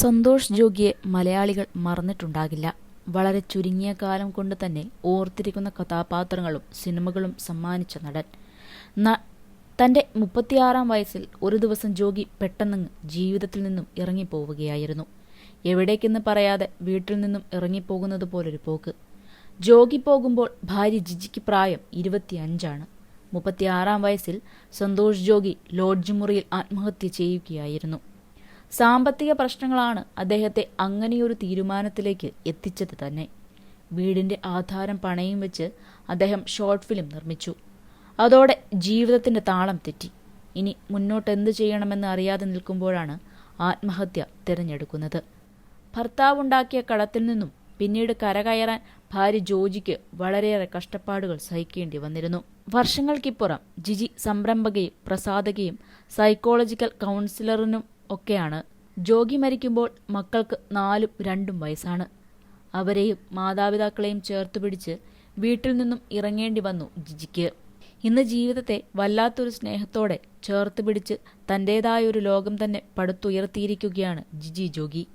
സന്തോഷ് ജോഗിയെ മലയാളികൾ മറന്നിട്ടുണ്ടാകില്ല. വളരെ ചുരുങ്ങിയ കാലം കൊണ്ട് തന്നെ ഓർത്തിരിക്കുന്ന കഥാപാത്രങ്ങളും സിനിമകളും സമ്മാനിച്ച നടൻ. തന്റെ മുപ്പത്തിയാറാം വയസ്സിൽ ഒരു ദിവസം ജോഗി പെട്ടെന്ന് ജീവിതത്തിൽ നിന്നും ഇറങ്ങിപ്പോവുകയായിരുന്നു. എവിടേക്കെന്ന് പറയാതെ വീട്ടിൽ നിന്നും ഇറങ്ങിപ്പോകുന്നത് പോലൊരു പോക്ക്. ജോഗി പോകുമ്പോൾ ഭാര്യ ജിജിക്ക് പ്രായം ഇരുപത്തിയഞ്ചാണ്. മുപ്പത്തിയാറാം വയസ്സിൽ സന്തോഷ് ജോഗി ലോഡ്ജ് മുറിയിൽ ആത്മഹത്യ ചെയ്യുകയായിരുന്നു. സാമ്പത്തിക പ്രശ്നങ്ങളാണ് അദ്ദേഹത്തെ അങ്ങനെയൊരു തീരുമാനത്തിലേക്ക് എത്തിച്ചത് തന്നെ. വീടിന്റെ ആധാരം പണയും വെച്ച് അദ്ദേഹം ഷോർട്ട് ഫിലിം നിർമ്മിച്ചു. അതോടെ ജീവിതത്തിന്റെ താളം തെറ്റി. ഇനി മുന്നോട്ട് എന്ത് ചെയ്യണമെന്ന് അറിയാതെ നിൽക്കുമ്പോഴാണ് ആത്മഹത്യ തിരഞ്ഞെടുക്കുന്നത്. ഭർത്താവുണ്ടാക്കിയ കടത്തിൽ നിന്നും പിന്നീട് കരകയറാൻ ഭാര്യ ജോജിക്ക് വളരെയേറെ കഷ്ടപ്പാടുകൾ സഹിക്കേണ്ടി വന്നിരുന്നു. വർഷങ്ങൾക്കിപ്പുറം ജിജി സംരംഭകയും പ്രസാദകയും സൈക്കോളജിക്കൽ കൗൺസിലറിനും ഒക്കെയാണ് ജോഗി മരിക്കുമ്പോൾ മക്കൾക്ക് നാലും രണ്ടും വയസ്സാണ്. അവരെയും മാതാപിതാക്കളെയും ചേർത്ത് പിടിച്ച് വീട്ടിൽ നിന്നും ഇറങ്ങേണ്ടി വന്നു ജിജിക്ക്. ഇന്ന് ജീവിതത്തെ വല്ലാത്തൊരു സ്നേഹത്തോടെ ചേർത്ത് പിടിച്ച് തന്റേതായൊരു ലോകം തന്നെ പടുത്തുയർത്തിയിരിക്കുകയാണ് ജിജി ജോഗി.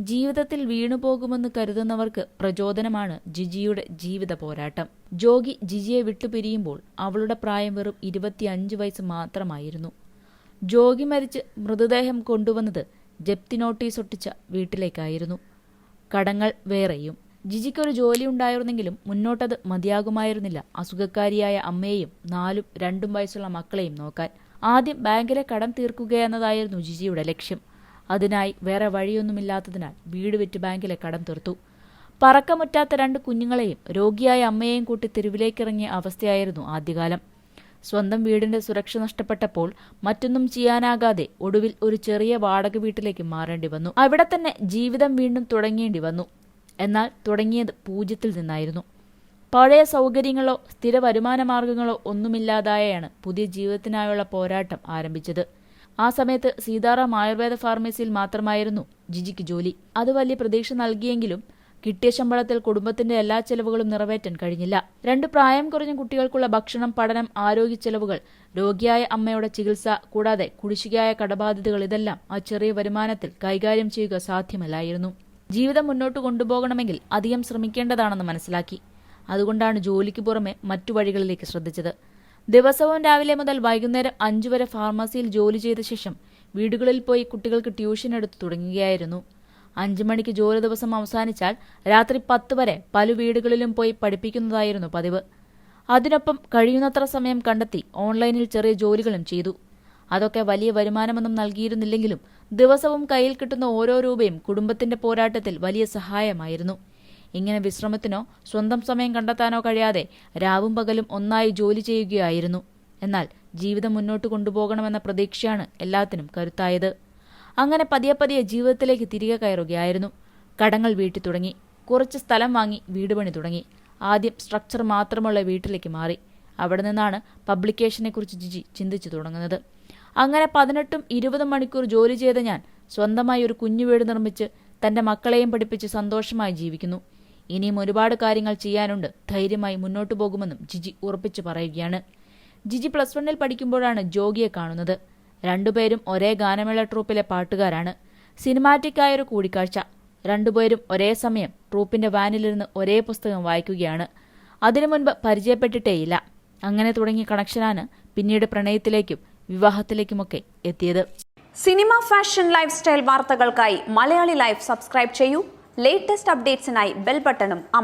ജീവിതത്തിൽ വീണുപോകുമെന്ന് കരുതുന്നവർക്ക് പ്രചോദനമാണ് ജിജിയുടെ ജീവിത പോരാട്ടം. ജോഗി ജിജിയെ വിട്ടുപിരിയുമ്പോൾ അവളുടെ പ്രായം വെറും ഇരുപത്തിയഞ്ച് വയസ്സ് മാത്രമായിരുന്നു. ജോഗി മരിച്ച് മൃതദേഹം കൊണ്ടുവന്നത് ജപ്തി നോട്ടീസ് ഒട്ടിച്ച വീട്ടിലേക്കായിരുന്നു. കടങ്ങൾ വേറെയും. ജിജിക്കൊരു ജോലി ഉണ്ടായിരുന്നെങ്കിലും മുന്നോട്ടത് മതിയാകുമായിരുന്നില്ല. അസുഖക്കാരിയായ അമ്മയെയും നാലും രണ്ടും വയസ്സുള്ള മക്കളെയും നോക്കാൻ. ആദ്യം ബാങ്കിലെ കടം തീർക്കുകയെന്നതായിരുന്നു ജിജിയുടെ ലക്ഷ്യം. അതിനായി വേറെ വഴിയൊന്നുമില്ലാത്തതിനാൽ വീട് വിറ്റ് ബാങ്കിലെ കടം തീർത്തു. പറക്കമുറ്റാത്ത രണ്ട് കുഞ്ഞുങ്ങളെയും രോഗിയായ അമ്മയെയും കൂട്ടി തെരുവിലേക്കിറങ്ങിയ അവസ്ഥയായിരുന്നു ആദ്യകാലം. സ്വന്തം വീടിന്റെ സുരക്ഷ നഷ്ടപ്പെട്ടപ്പോൾ മറ്റൊന്നും ചെയ്യാനാകാതെ ഒടുവിൽ ഒരു ചെറിയ വാടക വീട്ടിലേക്ക് മാറേണ്ടി വന്നു. അവിടെ തന്നെ ജീവിതം വീണ്ടും തുടങ്ങേണ്ടി വന്നു. എന്നാൽ തുടങ്ങിയത് പൂജ്യത്തിൽ നിന്നായിരുന്നു. പഴയ സൗകര്യങ്ങളോ സ്ഥിര വരുമാന മാർഗങ്ങളോ ഒന്നുമില്ലാതായാണ് പുതിയ ജീവിതത്തിനായുള്ള പോരാട്ടം ആരംഭിച്ചത്. ആ സമയത്ത് സീതാറാം ആയുർവേദ ഫാർമസിയിൽ മാത്രമായിരുന്നു ജിജിക്ക് ജോലി. അത് വലിയ പ്രതീക്ഷ നൽകിയെങ്കിലും കിട്ടിയ ശമ്പളത്തിൽ കുടുംബത്തിന്റെ എല്ലാ ചെലവുകളും നിറവേറ്റാൻ കഴിഞ്ഞില്ല. രണ്ട് പ്രായം കുറഞ്ഞ കുട്ടികൾക്കുള്ള ഭക്ഷണം പഠനം ആരോഗ്യ ചെലവുകൾ രോഗിയായ അമ്മയുടെ ചികിത്സ കൂടാതെ കുടിശ്ശികയായ കടബാധ്യതകൾ ഇതെല്ലാം ആ ചെറിയ വരുമാനത്തിൽ കൈകാര്യം ചെയ്യുക സാധ്യമല്ലായിരുന്നു. ജീവിതം മുന്നോട്ട് കൊണ്ടുപോകണമെങ്കിൽ അധികം ശ്രമിക്കേണ്ടതാണെന്ന് മനസ്സിലാക്കി. അതുകൊണ്ടാണ് ജോലിക്ക് പുറമെ മറ്റു വഴികളിലേക്ക് ശ്രദ്ധിച്ചത്. ദിവസവും രാവിലെ മുതൽ വൈകുന്നേരം അഞ്ചു വരെ ഫാർമസിയിൽ ജോലി ചെയ്ത ശേഷം വീടുകളിൽ പോയി കുട്ടികൾക്ക് ട്യൂഷൻ എടുത്തു തുടങ്ങുകയായിരുന്നു. അഞ്ചു മണിക്ക് ജോലി ദിവസം അവസാനിച്ചാൽ രാത്രി പത്ത് വരെ പല വീടുകളിലും പോയി പഠിപ്പിക്കുന്നതായിരുന്നു പതിവ്. അതിനൊപ്പം കഴിയുന്നത്ര സമയം കണ്ടെത്തി ഓൺലൈനിൽ ചെറിയ ജോലികളും ചെയ്തു. അതൊക്കെ വലിയ വരുമാനമൊന്നും നൽകിയിരുന്നില്ലെങ്കിലും ദിവസവും കയ്യിൽ കിട്ടുന്ന ഓരോ രൂപയും കുടുംബത്തിന്റെ പോരാട്ടത്തിൽ വലിയ സഹായമായിരുന്നു. ഇങ്ങനെ വിശ്രമത്തിനോ സ്വന്തം സമയം കണ്ടെത്താനോ കഴിയാതെ രാവും പകലും ഒന്നായി ജോലി ചെയ്യുകയായിരുന്നു. എന്നാൽ ജീവിതം മുന്നോട്ട് കൊണ്ടുപോകണമെന്ന പ്രതീക്ഷയാണ് എല്ലാത്തിനും കരുത്തായത്. അങ്ങനെ പതിയെ പതിയെ ജീവിതത്തിലേക്ക് തിരികെ കയറുകയായിരുന്നു. കടങ്ങൾ വീട്ടി തുടങ്ങി. കുറച്ച് സ്ഥലം വാങ്ങി വീട് പണി തുടങ്ങി. ആദ്യം സ്ട്രക്ചർ മാത്രമുള്ള വീട്ടിലേക്ക് മാറി. അവിടെ നിന്നാണ് പബ്ലിക്കേഷനെക്കുറിച്ച് ജിജി ചിന്തിച്ചു തുടങ്ങുന്നത്. അങ്ങനെ പതിനെട്ടും ഇരുപതും മണിക്കൂർ ജോലി ചെയ്ത ഞാൻ സ്വന്തമായി ഒരു കുഞ്ഞു വീട് നിർമ്മിച്ച് തന്റെ മക്കളെയും പഠിപ്പിച്ച് സന്തോഷമായി ജീവിക്കുന്നു. ഇനിയും ഒരുപാട് കാര്യങ്ങൾ ചെയ്യാനുണ്ട്. ധൈര്യമായി മുന്നോട്ടു പോകുമെന്നും ജിജി ഉറപ്പിച്ചു പറയുകയാണ്. ജിജി പ്ലസ് വണ്ണിൽ പഠിക്കുമ്പോഴാണ് ജോഗിയെ കാണുന്നത്. രണ്ടുപേരും ഒരേ ഗാനമേള ട്രൂപ്പിലെ പാട്ടുകാരാണ്. സിനിമാറ്റിക് ആയൊരു കൂടിക്കാഴ്ച. രണ്ടുപേരും ഒരേ സമയം ട്രൂപ്പിന്റെ വാനിലിരുന്ന് ഒരേ പുസ്തകം വായിക്കുകയാണ്. അതിനു മുൻപ് പരിചയപ്പെട്ടിട്ടേയില്ല. അങ്ങനെ തുടങ്ങിയ കണക്ഷനാണ് പിന്നീട് പ്രണയത്തിലേക്കും വിവാഹത്തിലേക്കുമൊക്കെ എത്തിയത്. സിനിമ ഫാഷൻ ലൈഫ് സ്റ്റൈൽ വാർത്തകൾക്കായി മലയാളി ലൈഫ് സബ്സ്ക്രൈബ് ചെയ്യൂ. ലേറ്റസ്റ്റ് അപ്ഡേറ്റ്സിനായി ബെൽ ബട്ടണും അമർ